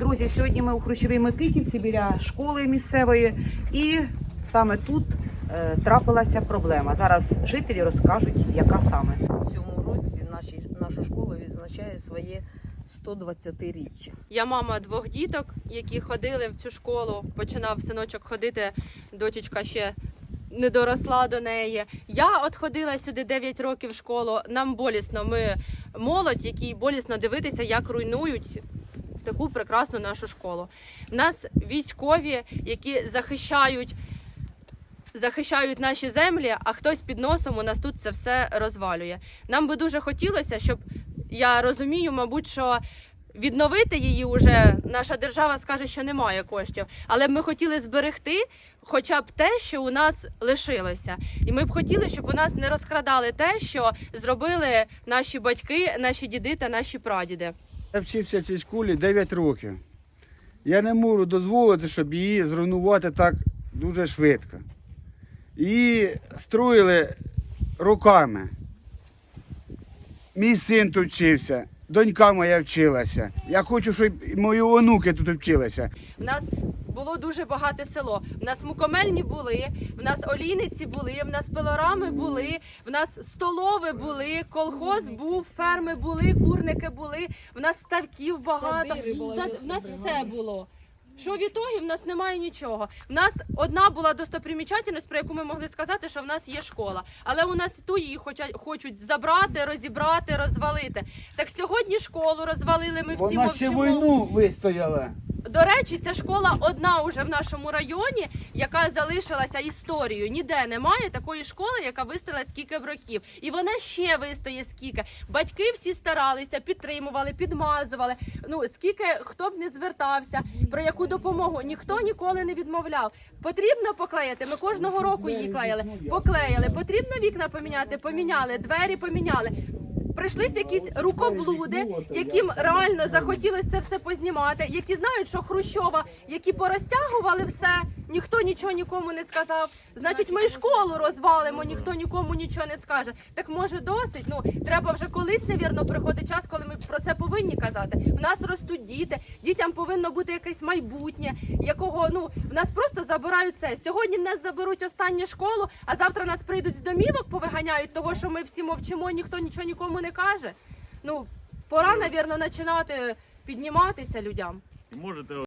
Друзі, сьогодні ми у Хрущовій Микитівці біля школи місцевої, і саме тут е, трапилася проблема. Зараз жителі розкажуть, яка саме. В цьому році наші, наша школа відзначає своє 120-річчя. Я мама двох діток, які ходили в цю школу. Починав синочок ходити, дочечка ще не доросла до неї. Я от ходила сюди 9 років в школу. Нам болісно. Ми молодь, якій болісно дивитися, як руйнують. Таку прекрасну нашу школу. У нас військові, які захищають, захищають наші землі, а хтось під носом у нас тут це все розвалює. Нам би дуже хотілося, щоб я розумію, мабуть, що відновити її вже наша держава скаже, що немає коштів. Але ми хотіли зберегти хоча б те, що у нас лишилося. І ми б хотіли, щоб у нас не розкрадали те, що зробили наші батьки, наші діди та наші прадіди. Я вчився цій школі 9 років. Я не можу дозволити, щоб її зруйнувати так дуже швидко. Її строїли руками. Мій син тут вчився, донька моя вчилася. Я хочу, щоб мої онуки тут вчилися. У нас було дуже багате село. В нас мукомельні були, в нас олійниці були, в нас пилорами були, в нас столови були, колхоз був, ферми були, курники були, в нас ставків багато. В нас все було. Що в ітогі в нас немає нічого. В нас одна була достопримічательність, про яку ми могли сказати, що в нас є школа. Але у нас ту її хочуть, хочуть забрати, розібрати, розвалити. Так сьогодні школу розвалили. Ми всі Вона ще війну вистояла. До речі, ця школа одна уже в нашому районі, яка залишилася історією. Ніде немає такої школи, яка вистояла скільки б років. І вона ще вистоє скільки. Батьки всі старалися, підтримували, підмазували. Ну скільки хто б не звертався, про яку допомогу ніхто ніколи не відмовляв. Потрібно поклеїти. Ми кожного року її клеїли. Поклеїли. Потрібно вікна поміняти, поміняли, двері поміняли. Прийшлися якісь рукоблуди, яким реально захотілося це все познімати, які знають, що Хрущова, які порозтягували все, ніхто нічого нікому не сказав. Значить, ми школу розвалимо, ніхто нікому нічого не скаже. Так може досить. Ну треба вже колись, невірно, приходить час, коли ми про це повинні казати. В нас ростуть діти, дітям повинно бути якесь майбутнє, якого ну в нас просто забирають це. Сьогодні в нас заберуть останню школу, а завтра нас прийдуть з домівок, повиганяють того, що ми всі мовчимо, ніхто нічого нікому не каже. Ну пора, навірно, починати підніматися людям. Можете